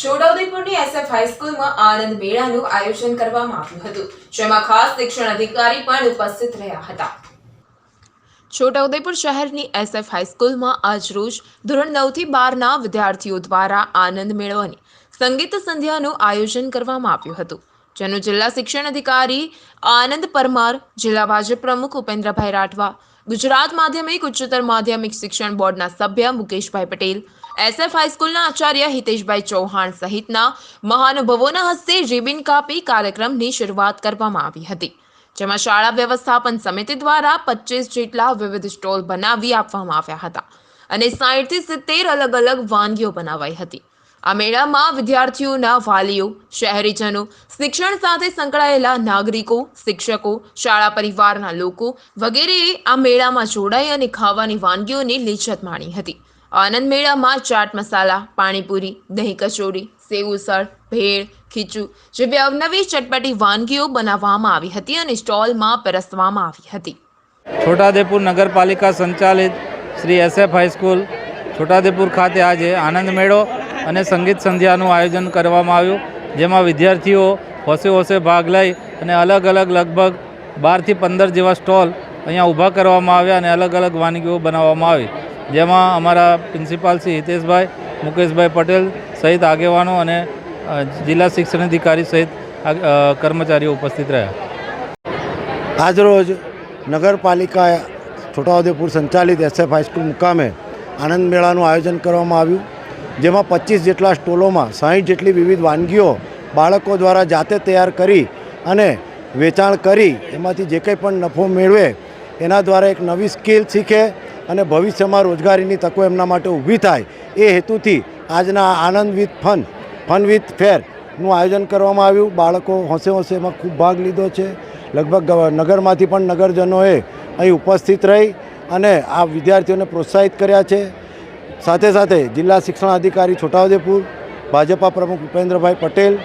છોટાઉદેપુરની SF હાઈસ્કૂલમાં આનંદ મેળાનું આયોજન કરવામાં આવ્યું હતું, જેમાં ખાસ શિક્ષણ અધિકારી પણ ઉપસ્થિત રહ્યા હતા. છોટાઉદેપુર શહેરની એસએફ હાઈસ્કૂલમાં આજરોજ ધોરણ નવથી બારના વિદ્યાર્થીઓ દ્વારા આનંદ મેળવવાની સંગીત સંધ્યાનું આયોજન કરવામાં આવ્યું હતું, જેનું જિલ્લા શિક્ષણ અધિકારી આનંદ પરમાર, જિલ્લા ભાજપ પ્રમુખ ઉપેન્દ્રભાઈ રાઠવા ગુજરાત માધ્યમિક, ઉચ્ચતર માધ્યમિક શિક્ષણ બોર્ડના સભ્ય મુકેશભાઈ પટેલ, એસએફ હાઈસ્કૂલના આચાર્ય હિતેશભાઈ ચૌહાણ સહિતના મહાનુભાવોના હસ્તે રિબિન કાપી કાર્યક્રમની શરૂઆત કરવામાં આવી હતી, જેમાં શાળા વ્યવસ્થાપન સમિતિ દ્વારા પચીસ જેટલા વિવિધ સ્ટોલ બનાવી આપવામાં આવ્યા હતા અને સાહીઠથી સિત્તેર અલગ અલગ વાનગીઓ બનાવાઈ હતી. આ મેળામાં વિદ્યાર્થીઓના વાલીઓ, શહેરીજનો, શિક્ષણ સાથે સંકળાયેલા નાગરિકો, શિક્ષકો, શાળા પરિવારના લોકો વગેરેએ આ મેળામાં જોડાઈ અને ખાવાની વાનગીઓની લિજ્જત માણી હતી. આનંદ મેળામાં ચાટ મસાલા, પાણીપુરી, દહીં કચોરી, સેવ ઉસળ, ભેળ, ખીચું જેવી અવનવી ચટપટી વાનગીઓ બનાવવામાં આવી હતી અને સ્ટોલમાં પીરસવામાં આવી હતી. છોટાદેપુર નગરપાલિકા સંચાલિત શ્રી એસએફ હાઈસ્કૂલ છોટાદેપુર ખાતે આજે આનંદ મેળો અને સંગીત સંધ્યાનું આયોજન કરવામાં આવ્યું, જેમાં વિદ્યાર્થીઓ હોશે હોશે ભાગ લઈ અને અલગ અલગ લગભગ બારથી પંદર જેવા સ્ટોલ અહીંયા ઊભા કરવામાં આવ્યા અને અલગ અલગ વાનગીઓ બનાવવામાં આવી. જેમાં અમારા પ્રિન્સિપાલ શ્રી હિતેશભાઈ, મુકેશભાઈ પટેલ સહિત આગેવાનો અને જિલ્લા શિક્ષણ અધિકારી સહિત કર્મચારીઓ ઉપસ્થિત રહ્યા. આજરોજ નગરપાલિકા છોટાઉદેપુર સંચાલિત એસએફ હાઈસ્કૂલ મુકામે આનંદ મેળાનું આયોજન કરવામાં આવ્યું. જેમાં પચીસ જેટલા સ્ટોલોમાં સાહીઠ જેટલી વિવિધ વાનગીઓ બાળકો દ્વારા જાતે તૈયાર કરી અને વેચાણ કરી, એમાંથી જે કંઈ પણ નફો મેળવે, એના દ્વારા એક નવી સ્કિલ શીખે અને ભવિષ્યમાં રોજગારીની તકો એમના માટે ઊભી થાય. એ હેતુથી આજના આનંદ વિથ ફન ફન વિથ ફેરનું આયોજન કરવામાં આવ્યું. બાળકો હોંશે હોંશે એમાં ખૂબ ભાગ લીધો છે. લગભગ નગરમાંથી પણ નગરજનોએ અહીં ઉપસ્થિત રહી અને આ વિદ્યાર્થીઓને પ્રોત્સાહિત કર્યા છે. સાથે સાથે જિલ્લા શિક્ષણ અધિકારી છોટાઉદેપુર, ભાજપા પ્રમુખ ઉપેન્દ્રભાઈ પટેલ,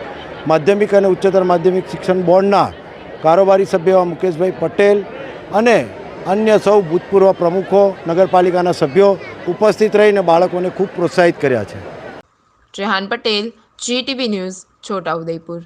માધ્યમિક અને ઉચ્ચતર માધ્યમિક શિક્ષણ બોર્ડના કારોબારી સભ્ય મુકેશભાઈ પટેલ અને અન્ય સૌ ભૂતપૂર્વ પ્રમુખો, નગરપાલિકાના સભ્યો ઉપસ્થિત રહીને બાળકોને ખૂબ પ્રોત્સાહિત કર્યા છે. Rehan Patel GTV news Chhota Udepur.